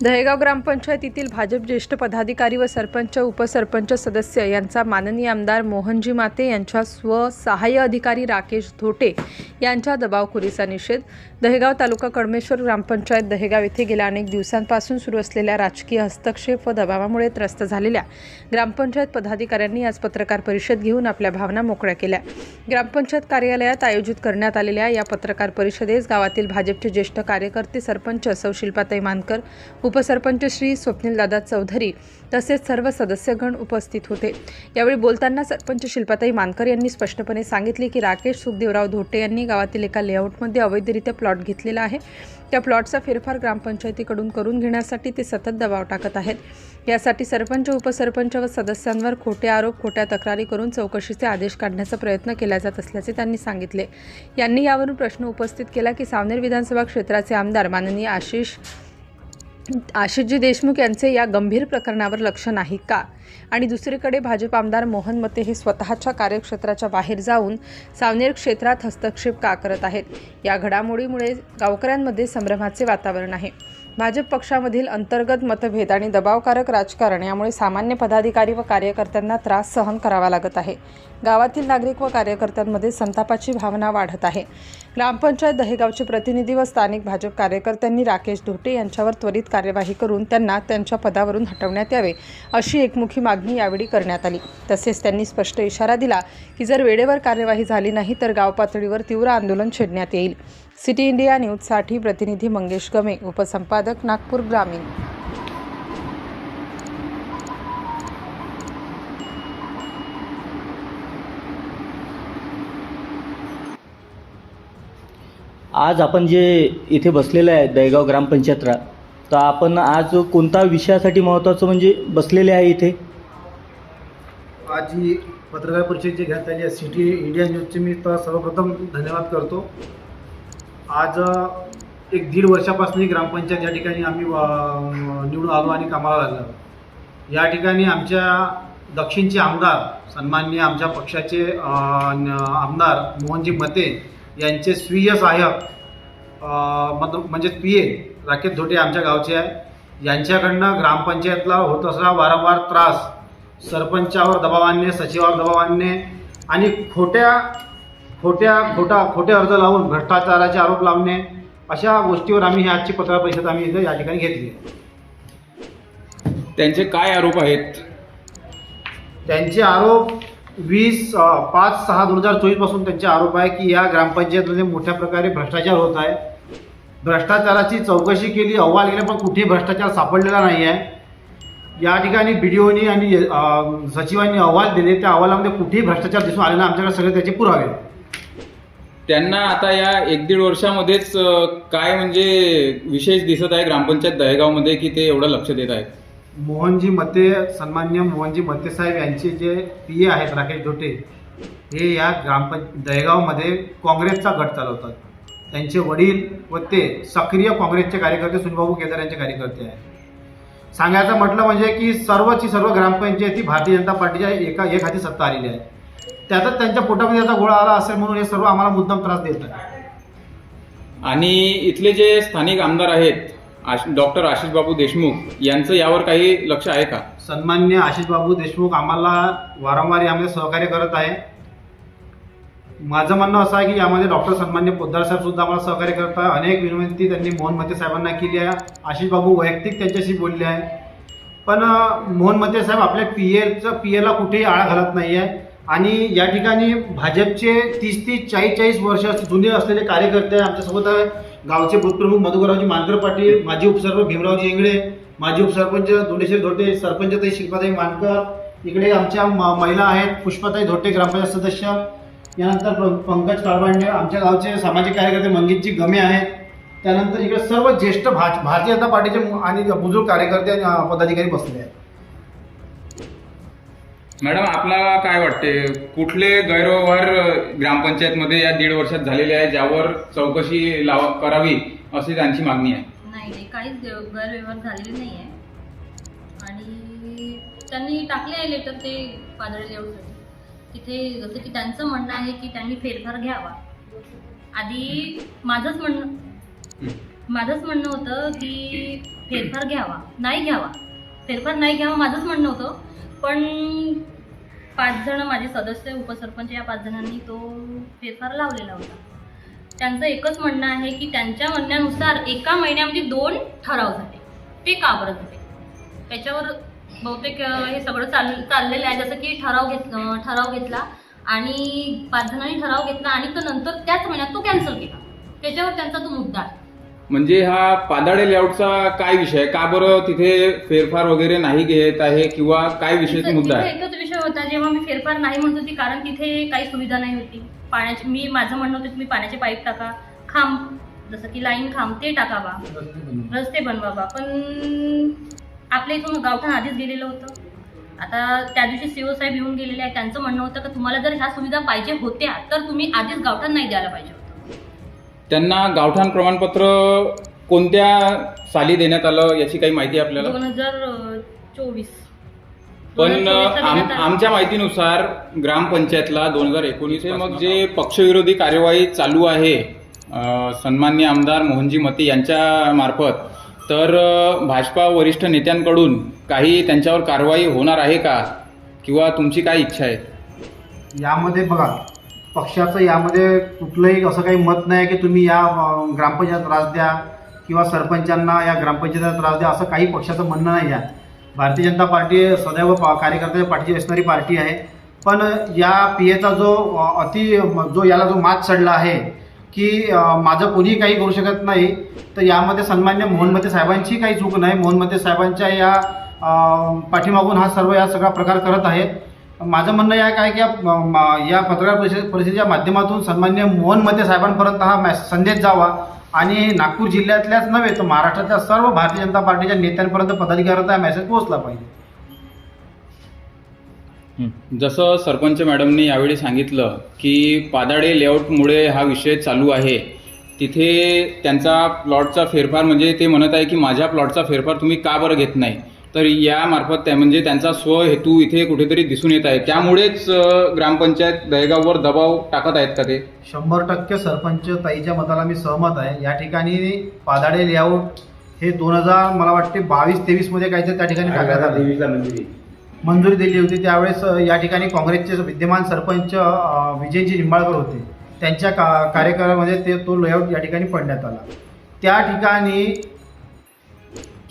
दहेगाव ग्रामपंचायतीतील भाजप ज्येष्ठ पदाधिकारी व सरपंच उपसरपंच सदस्य यांचा माननीय आमदार मोहनजी माते यांच्या स्वसहाय्य अधिकारी राकेश धोटे यांच्या दबावखोरीचा निषेध. दहेगाव तालुका कडमेश्वर ग्रामपंचायत दहेगाव येथे गेल्या अनेक दिवसांपासून सुरू असलेल्या राजकीय हस्तक्षेप व दबावामुळे त्रस्त झालेल्या ग्रामपंचायत पदाधिकाऱ्यांनी आज पत्रकार परिषद घेऊन आपल्या भावना मोकळ्या केल्या. ग्रामपंचायत कार्यालयात आयोजित करण्यात आलेल्या या पत्रकार परिषदेस गावातील भाजपचे ज्येष्ठ कार्यकर्ते सरपंच सौ शिल्पाताई मानकर उपसरपंच श्री स्वप्नीलदादा चौधरी तसेच सर्व सदस्यगण उपस्थित होते. यावेळी बोलताना सरपंच शिल्पाताई मानकर यांनी स्पष्टपणे सांगितले की राकेश सुखदेवराव धोटे यांनी गावातील एका लेआउटमध्ये अवैधरित्या प्लॉट घेतलेला आहे. त्या प्लॉटचा फेरफार ग्रामपंचायतीकडून करून घेण्यासाठी ते सतत दबाव टाकत आहेत. यासाठी सरपंच उपसरपंच व सदस्यांवर खोटे आरोप खोट्या तक्रारी करून चौकशीचे आदेश काढण्याचा प्रयत्न केला जात असल्याचे त्यांनी सांगितले. यांनी यावरून प्रश्न उपस्थित केला की सावनेर विधानसभा क्षेत्राचे आमदार माननीय आशिष आशिषजी देशमुख यांचे या गंभीर प्रकरणावर लक्ष नाही का? आणि दुसरीकडे भाजप आमदार मोहन मते हे स्वतःच्या कार्यक्षेत्राच्या बाहेर जाऊन सावनेर क्षेत्रात हस्तक्षेप का करत आहेत? या घडामोडीमुळे गावकऱ्यांमध्ये संभ्रमाचे वातावरण आहे. भाजप पक्षामधील अंतर्गत मतभेद आणि दबावकारक राजकारण यामुळे सामान्य पदाधिकारी व कार्यकर्त्यांना त्रास सहन करावा लागत आहे. गावातील नागरिक व कार्यकर्त्यांमध्ये संतापाची भावना वाढत आहे. ग्रामपंचायत दहेगावचे प्रतिनिधी व स्थानिक भाजप कार्यकर्त्यांनी राकेश धोटे यांच्यावर त्वरित कार्यवाही करून त्यांना त्यांच्या पदावरून हटवण्यात यावे अशी एकमुखी मागणी यावेळी करण्यात आली. तसेच त्यांनी स्पष्ट इशारा दिला की जर वेळेवर कार्यवाही झाली नाही तर गाव पातळीवर तीव्र आंदोलन छेडण्यात येईल. सिटी इंडिया न्यूजसाठी प्रतिनिधी मंगेश गमे उपसंपादक नागपूर ग्रामीण. आज आपण जे इथे बसलेलं आहे दहेगाव ग्रामपंचायतला तर आपण आज कोणता विषयासाठी महत्त्वाचं म्हणजे बसलेले आहे इथे? आज ही पत्रकार परिषद जी घेण्यात आली आहे सिटी इंडिया न्यूजचे मी तर सर्वप्रथम धन्यवाद करतो. आज एक दीड वर्षापासून ग्रामपंचायत या ठिकाणी आम्ही निवडून आलो आणि कामाला लागलो. या ठिकाणी आमच्या दक्षिणचे आमदार सन्माननीय आमच्या पक्षाचे आमदार मोहनजी मते यांचे स्वीय सहाय्यक मत म्हणजे पी ए राकेश धोटे आमच्या गावचे आहे. यांच्याकडनं ग्रामपंचायतला होत असलेला वारंवार त्रास सरपंचावर दबाव सचिवावर दबाव आणणे आणि खोट्या खोट्या खोटा खोटे अर्ज लावून भ्रष्टाचाराचे आरोप लावणे अशा गोष्टीवर आम्ही ही आजची पत्रकार परिषद आम्ही इथे या ठिकाणी घेतली त्यांचे काय आरोप आहेत त्यांचे आरोप वीस पाच सहा दोन हजार चोवीसपासून त्यांचे आरोप आहे की या ग्रामपंचायतमध्ये मोठ्या प्रकारे भ्रष्टाचार होत आहे भ्रष्टाचाराची चौकशी केली अहवाल गेले पण कुठेही भ्रष्टाचार सापडलेला नाही आहे या ठिकाणी बी डी ओनी आणि सचिवांनी अहवाल दिले त्या अहवालामध्ये कुठेही भ्रष्टाचार दिसून आलेला. आमच्याकडे सगळे त्याचे पुरावे आहेत. त्यांना आता या एक दीड वर्षामध्येच काय म्हणजे विशेष दिसत आहे ग्रामपंचायत दहेगावमध्ये की ते एवढं लक्ष देत आहेत? मोहनजी मते सन्मान्य मोहनजी मते साहेब यांचे जे पी ए आहेत राकेश धोटे हे या ग्रामपंच दहेगावमध्ये काँग्रेसचा गट चालवतात. त्यांचे वडील व ते सक्रिय काँग्रेसचे कार्यकर्ते सुनबाबू केदार यांचे कार्यकर्ते आहेत. सांगायचं म्हटलं म्हणजे की सर्वची सर्व ग्रामपंचायती भारतीय जनता पार्टीच्या एका एक हाती सत्ता आलेली आहे. त्यातच त्यांच्या पोटामध्ये याचा गोळा आला असेल म्हणून हे सर्व आम्हाला मुद्दाम त्रास देत आहे आणि इथले जे स्थानिक आमदार आहेत आश डॉक्टर आशिष बाबू देशमुख यांचं यावर काही लक्ष आहे का? सन्मान्य आशिष बाबू देशमुख आम्हाला वारंवार यामध्ये सहकार्य करत आहे. माझं म्हणणं असं आहे की यामध्ये डॉक्टर सन्मान्य पोद्दार साहेब सुद्धा आम्हाला सहकार्य करत आहे. अनेक विनंती त्यांनी मोहन मते साहेबांना केली आहे. आशिष बाबू वैयक्तिक त्यांच्याशी बोलले आहे पण मोहन मते साहेब आपल्या पी एचं पी एला कुठेही आळा घालत नाही आहे आणि या ठिकाणी भाजपचे तीस तीस चाळीस चाळीस वर्ष जुने असलेले कार्यकर्ते आमच्यासोबत आहे. गावचे भूतप्रमुख मधुकररावजी मानकर पाटील माजी उपसरपंच भीमरावजी इंगळे माजी उपसरपंच धोंडेश्वर धोटे सरपंचताई शिल्पाताई मानकर इकडे आमच्या म- महिला आहेत पुष्पाताई धोटे ग्रामपंचायत सदस्य यानंतर प- पंकज काळबांडे आमच्या गावचे सामाजिक कार्यकर्ते मंगेशजी गमे आहेत त्यानंतर इकडे सर्व ज्येष्ठ भाज भारतीय जनता पार्टीचे आणि बुजुर्ग कार्यकर्ते आणि पदाधिकारी बसले आहेत मॅडम आपला काय वाटते कुठले गैरव्यवहार ग्रामपंचायतमध्ये या दीड वर्षात झालेले आहे ज्यावर चौकशी लाव करावी अशी त्यांची मागणी आहे? नाही नाही काहीच गैर- गैरव्यवहार झालेले नाही आहे. आणि त्यांनी टाकले आहे लेटर ते पादळी लेआउटसाठी तिथे जसं की त्यांचं म्हणणं आहे की त्यांनी फेरफार घ्यावा. आधी माझंच म्हणणं माझंच म्हणणं होतं की फेरफार घ्यावा नाही घ्यावा. फेरफार नाही घ्यावा माझंच म्हणणं होतं. पण पाच जण माझे सदस्य उपसरपंच या पाच जणांनी तो फेरफार लावलेला होता. त्यांचं एकच म्हणणं आहे की त्यांच्या म्हणण्यानुसार एका महिन्यामध्ये दोन ठराव झाले. ते का बरं झाले? त्याच्यावर बहुतेक हे सगळं चाल चाललेलं आहे. जसं की ठराव घेत ठराव घेतला आणि पाच जणांनी ठराव घेतला आणि तो नंतर त्याच महिन्यात तो कॅन्सल केला. त्याच्यावर त्यांचा तो मुद्दा आहे. म्हणजे हा पादाडे लेआउटचा काय विषय का बरं तिथे फेरफार वगैरे नाही घेत आहे किंवा काय विशेष तिथं- मुद्दा तिथं आहे? एकच विषय होता जेव्हा मी फेरफार नाही म्हणत होती कारण तिथे काही सुविधा नाही होती. पाण्याची मी माझं म्हणणं होतं तुम्ही पाण्याचे पाईप टाका खांब जसं की लाईन खांब ते टाकावा. रस्ते बनवावा. पण आपल्या इथून गावठाण आधीच गेलेलं होतं. आता त्या दिवशी सीओ साहेब येऊन गेलेले आहे त्यांचं म्हणणं होतं की तुम्हाला जर ह्या सुविधा पाहिजे होत्या तर तुम्ही आधीच गावठाण नाही द्यायला पाहिजे. त्यांना गावठाण प्रमाणपत्र कोणत्या साली देण्यात आलं याची काही माहिती आहे आपल्याला? दोन हजार चोवीस. पण आम- आमच्या माहितीनुसार ग्रामपंचायतला दोन हजार एकोणीस मग जे पक्षविरोधी कार्यवाही चालू आहे अ, सन्मान्य आमदार मोहनजी मते यांच्या मार्फत तर अ, भाजपा वरिष्ठ नेत्यांकडून काही त्यांच्यावर कारवाई होणार आहे का? किंवा तुमची काय इच्छा आहे? यामध्ये बघा पक्षाचं यामध्ये कुठलंही असं काही मत नाही की तुम्ही या ग्रामपंचायत त्रास द्या किंवा सरपंचांना या ग्रामपंचायतीला त्रास द्या असं काही पक्षाचं म्हणणं नाही आहे. भारतीय जनता पार्टी सदैव पा कार्यकर्त्याच्या पाठीची असणारी पार्टी आहे. पण या पी एचा जो अति जो याला जो मात चढला आहे की माझं कोणीही काही करू शकत नाही तर यामध्ये सन्मान्य मोहन मते साहेबांची काही चूक नाही. मोहन मते साहेबांच्या या पाठीमागून हा सर्व या सगळा प्रकार करत आहेत. माझं म्हणणं या काय की या पत्रकार परिषद परिषदेच्या माध्यमातून सन्मान्य मोहन मते साहेबांपर्यंत हा मॅस संदेश जावा. आणि नागपूर जिल्ह्यातल्याच नव्हे तर महाराष्ट्रातल्या सर्व भारतीय जनता पार्टीच्या नेत्यांपर्यंत पदाधिकाऱ्यांचा हा मेसेज पोहोचला पाहिजे. जसं सरपंच मॅडमनी यावेळी सांगितलं की पादाडे लेआउटमुळे हा विषय चालू आहे. तिथे त्यांचा प्लॉटचा फेरफार म्हणजे ते म्हणत आहे की माझ्या प्लॉटचा फेरफार तुम्ही का बरं घेत नाही? तर यामार्फत त्या म्हणजे त्यांचा स्वहेतू इथे कुठेतरी दिसून येत आहे. त्यामुळेच ग्रामपंचायत दहेगाववर दबाव टाकत आहेत का ते? शंभर टक्के सरपंच ताईच्या मताला मी सहमत आहे. या ठिकाणी पादाडे लेआउट हे दोन हजार मला वाटते बावीस तेवीसमध्ये काहीतरी त्या ठिकाणी टाकण्यात आलं. मंजुरी दिली होती. त्यावेळेस या ठिकाणी काँग्रेसचे विद्यमान सरपंच विजयजी निंबाळकर होते. त्यांच्या का कार्यकाळामध्ये ते तो लेआउट या ठिकाणी पडण्यात आला. त्या ठिकाणी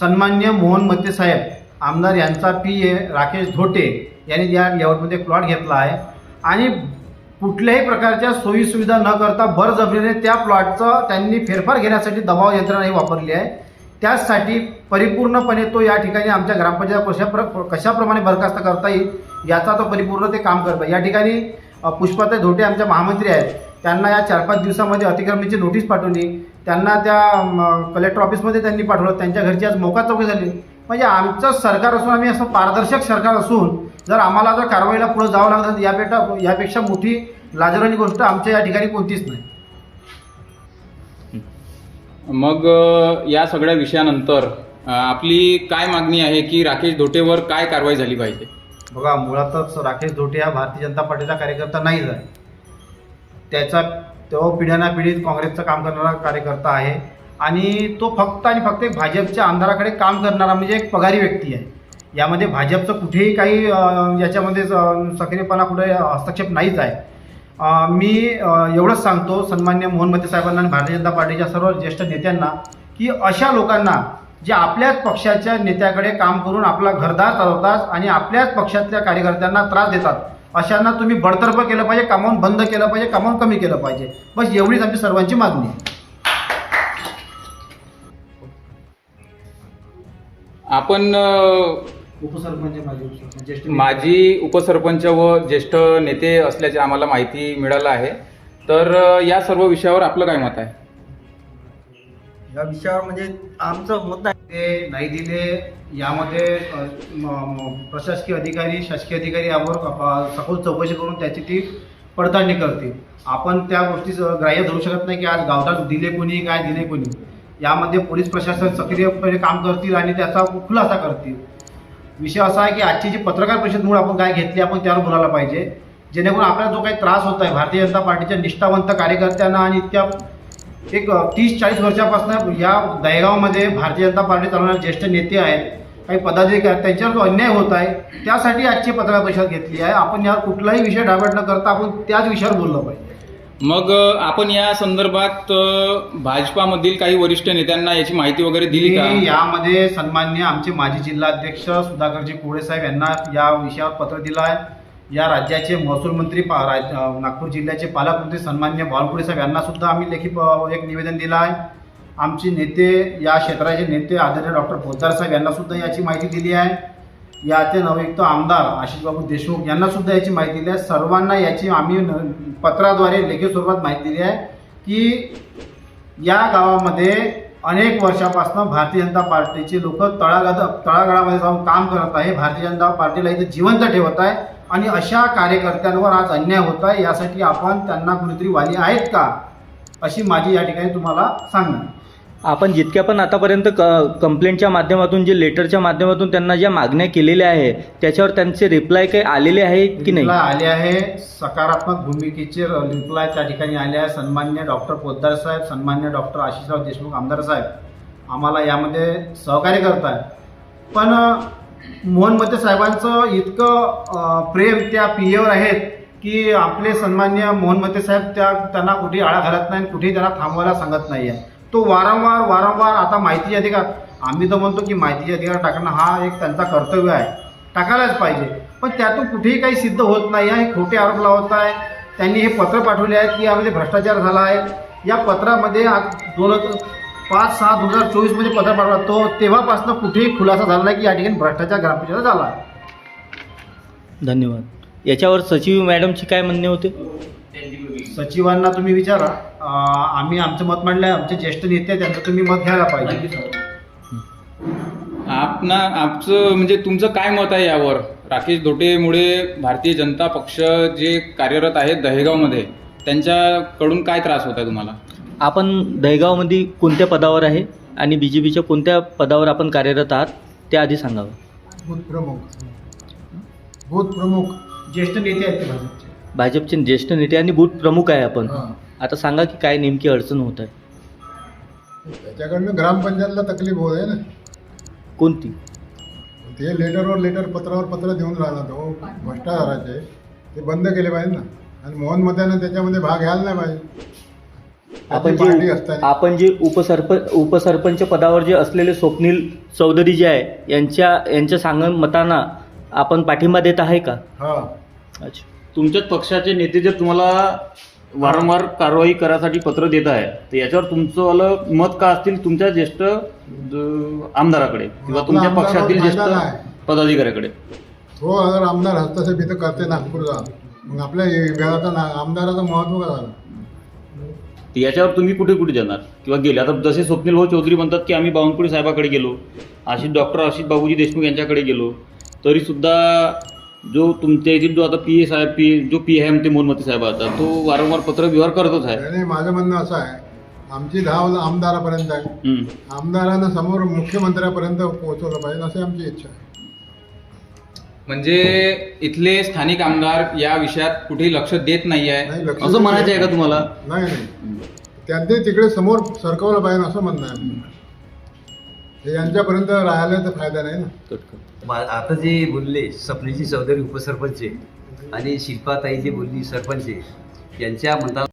सन्मान्य मोहन मते साहेब आमदार यांचा पी ए राकेश धोटे यांनी या लेआउटमध्ये प्लॉट घेतला आहे. आणि कुठल्याही प्रकारच्या सोयीसुविधा न करता बळजबरीने त्या प्लॉटचं त्यांनी फेरफार घेण्यासाठी दबाव यंत्रणाही वापरली आहे. त्याचसाठी परिपूर्णपणे तो या ठिकाणी आमच्या ग्रामपंचायत कशा प्र कशाप्रमाणे बरखास्त करता येईल याचा तो परिपूर्ण ते काम करत आहे या ठिकाणी पुष्पाताई धोटे आमच्या महामंत्री आहेत. त्यांना या चार पाच दिवसामध्ये अतिक्रमणाची नोटीस पाठवली. त्यांना त्या कलेक्टर ऑफिसमध्ये त्यांनी पाठवलं. त्यांच्या घरची आज मोका चौकी झाली. म्हणजे आमचं सरकार असून आम्ही असं पारदर्शक सरकार असून जर आम्हाला जर कारवाईला पुढे जावं लागलं तर यापेक्षा यापेक्षा मोठी लाजरवाणी गोष्ट आमच्या या ठिकाणी कोणतीच नाही. मग या सगळ्या विषयानंतर आपली काय मागणी आहे की राकेश धोटेवर काय कारवाई झाली पाहिजे? बघा मुळातच राकेश धोटे हा भारतीय जनता पार्टीचा कार्यकर्ता नाहीच आहे. त्याचा तो पिढ्यानापिढीत काँग्रेसचं काम करणारा कार्यकर्ता आहे. आणि तो फक्त आणि फक्त एक भाजपच्या आमदाराकडे काम करणारा म्हणजे एक पगारी व्यक्ती आहे. यामध्ये भाजपचं कुठेही काही याच्यामध्ये सक्रियपणा कुठे हस्तक्षेप नाहीच आहे. मी एवढंच सांगतो सन्मान्य मोहन मते साहेबांना आणि भारतीय जनता पार्टीच्या सर्व ज्येष्ठ नेत्यांना की अशा लोकांना जे आपल्याच पक्षाच्या नेत्याकडे काम करून आपला घरदार चालवतात आणि आपल्याच पक्षातल्या कार्यकर्त्यांना त्रास देतात अशांना तुम्ही बडतर्फ केलं पाहिजे कामावून बंद केलं पाहिजे कामावून कमी केलं पाहिजे. बस एवढीच आमची सर्वांची मागणी आहे. आपण उपसरपंच माझे उपसरपंच ज्येष्ठ माजी उपसरपंच व ज्येष्ठ नेते असल्याचे आम्हाला माहिती मिळालं आहे. तर या सर्व विषयावर आपलं काय मत आहे? या विषयावर म्हणजे आमचं मत आहे ते नाही दिले यामध्ये प्रशासकीय अधिकारी शासकीय अधिकारी यावर सखोल चौकशी करून त्याची ती पडताळणी करतील. आपण त्या गोष्टीचं ग्राह्य धरू शकत नाही की आज गावठाण दिले कोणी काय दिले कोणी. यामध्ये पोलीस प्रशासन सक्रियपणे काम करतील आणि त्याचा खुलासा करतील. विषय असा आहे की आजची जी पत्रकार परिषदमुळे आपण काय घेतली आपण त्यावर बोलायला पाहिजे. जेणेकरून आपल्याला जो काही त्रास होत आहे भारतीय जनता पार्टीच्या निष्ठावंत कार्यकर्त्यांना आणि इतक्या एक तीस चाळीस वर्षापासून या दहेगावमध्ये भारतीय जनता पार्टी चालवणारे ज्येष्ठ नेते आहेत काही पदाधिकारी आहेत, त्यांच्यावर जो अन्याय होत आहे त्यासाठी आजची पत्रकार परिषद घेतली आहे. आपण यावर कुठलाही विषय डायवर्ट न करता आपण त्याच विषयावर बोललं पाहिजे. मग आपण या संदर्भात भाजपामधील काही वरिष्ठ नेत्यांना याची माहिती वगैरे दिली का? यामध्ये सन्मान्य आमचे माजी जिल्हाध्यक्ष सुधाकरजी कोळे साहेब यांना या विषयावर पत्र दिलं आहे. या राज्याचे महसूल मंत्री पा- राज- नागपूर जिल्ह्याचे पालकमंत्री सन्मान्य बावनकुळे साहेब यांनासुद्धा आम्ही लेखी एक निवेदन दिलं आहे. आमचे नेते या क्षेत्राचे नेते आदरणीय डॉक्टर पोद्दार साहेब यांनासुद्धा याची माहिती दिली आहे. याचे नवयुक्त आमदार आशिषबाबू देशमुख यांनासुद्धा याची माहिती दिली आहे. सर्वांना याची आम्ही न- पत्राद्वारे लेखी स्वरूपात माहिती दिली आहे की या गावामध्ये अनेक वर्षापासून भारतीय जनता पार्टीचे लोक तळागाद तळागाळामध्ये जाऊन काम करत आहे. भारतीय जनता पार्टीला इथे जिवंत ठेवत आहे. आणि अशा कार्यकर्त्यांवर आज अन्याय होत आहे यासाठी आपण त्यांना कुणीतरी वाली आहेत का? अशी माझी या ठिकाणी तुम्हाला सांगणार. आपण जितक्या पण आतापर्यंत क कंप्लेंटच्या माध्यमातून जे लेटरच्या माध्यमातून त्यांना ज्या मागण्या केलेल्या आहे त्याच्यावर त्यांचे रिप्लाय काही आलेले आहे की नाही? आले आहे. सकारात्मक भूमिकेचे रिप्लाय त्या ठिकाणी आले आहे. सन्मान्य डॉक्टर पोद्दार साहेब सन्मान्य डॉक्टर आशिषराव देशमुख आमदार साहेब आम्हाला यामध्ये सहकार्य करत आहे पण मोहन मते साहेबांचं इतकं प्रेम त्या पीएवर आहेत की आपले सन्मान्य मोहन मते साहेब त्या त्यांना कुठेही आळा घालत नाही आणि कुठेही त्यांना थांबवायला सांगत नाही आहे तो वारंवार वारंवार आता माहिती अधिकार. आम्ही तर म्हणतो की माहितीचे अधिकार टाकणं हा एक त्यांचा कर्तव्य आहे. टाकायलाच पाहिजे. पण त्यातून कुठेही काही सिद्ध होत नाही. आहे खोटे आरोप लावत आहे. त्यांनी हे पत्र पाठवले आहेत की यामध्ये भ्रष्टाचार झाला आहे. या पत्रामध्ये आज दोन पाच सहा दोन हजार चोवीसमध्ये पत्र पाठवला तो तेव्हापासून कुठेही खुलासा झाला नाही की या ठिकाणी भ्रष्टाचार ग्रामपंचायत झाला आहे. धन्यवाद. याच्यावर सचिव मॅडमचे काय म्हणणे होते? सचिवांना तुम्ही विचारा. आम्ही आमचं मत मांडलं आहे आमचे ज्येष्ठ नेते त्यांचं तुम्ही मत घ्यायला पाहिजे. आपणा आपचं म्हणजे तुमचं काय मत आहे यावर? राकेश धोटेमुळे भारतीय जनता पक्ष जे कार्यरत आहेत दहेगावमध्ये त्यांच्याकडून काय त्रास होत आहे तुम्हाला? आपण दहेगावमध्ये कोणत्या पदावर आहे आणि बी जे पीच्या कोणत्या पदावर आपण कार्यरत आहात ते आधी सांगावं. बूथ प्रमुख. बूथ प्रमुख. ज्येष्ठ नेते आहेत ते भाजपचे. भाजपचे ज्येष्ठ नेते आणि बूथ प्रमुख आहे आपण. हां. आता सांगा की काय नेमकी अडचण होत आहे. त्याच्याकडनं ग्रामपंचायतला तकलीफ होत आहे ना. कोणती? ते लेटरवर लेटर पत्रावर पत्र देऊन राहिला तो भ्रष्टाचाराचे. ते बंद केले पाहिजे ना. आणि मोहन मत्यानं त्याच्यामध्ये भाग घ्यायला नाही पाहिजे. आपण आपली पार्टी जे असताना. आपण जे उपसरपंच उपसरपंच पदावर जे असलेले स्वप्नील चौधरी जे आहे यांच्या यांच्या सांगण मतांना आपण पाठिंबा देत आहे का? हा. अच्छा. तुमच्याच पक्षाचे नेते जर तुम्हाला वारंवार कारवाई करायसाठी पत्र देत आहे. तर याच्यावर तुमचं वालं मत का असतील? तुमच्या ज्येष्ठ आमदाराकडे किंवा तुमच्या पक्षातील ज्येष्ठ. पदाधिकाऱ्याकडे. तो अगर आमदार हस्तक्षेप इथं करते नागपूरचा मग आपल्या विभागाचा ना आमदाराचं महत्त्व का झालं? याच्यावर तुम्ही कुठे कुठे जाणार? किंवा गेले? आता जसे स्वप्नील भाऊ चौधरी म्हणतात की आम्ही बावनकुळे साहेबाकडे गेलो. आशिष डॉक्टर आशिष बाबूजी देशमुख यांच्याकडे गेलो. तरी सुद्धा जो तुमच्या येथील जो आता पी ए साहेब पी जो पी एम ते मोहनमती साहेब आता तो वारंवार पत्र व्यवहार करतच आहे. त्याने माझं म्हणणं असं आहे आमची धाव आमदारापर्यंत आहे. हम्म. आमदारानं समोर मुख्यमंत्र्यापर्यंत पोहोचवलं पाहिजे अशी आमची इच्छा आहे. म्हणजे इथले स्थानिक आमदार या विषयात कुठेही लक्ष देत नाही आहे? नाही लक्ष असं म्हणायचं आहे का तुम्हाला? नाही नाही. त्यांचे तिकडे समोर सरकवलं पाहिजे असं म्हणणं आहे. हे यांच्यापर्यंत राहिलं तर फायदा नाही ना. मा- आता जे बोलले सपनेची चौधरी उपसरपंच आहे आणि शिल्पाताई जे बोलली सरपंच आहे यांच्या मता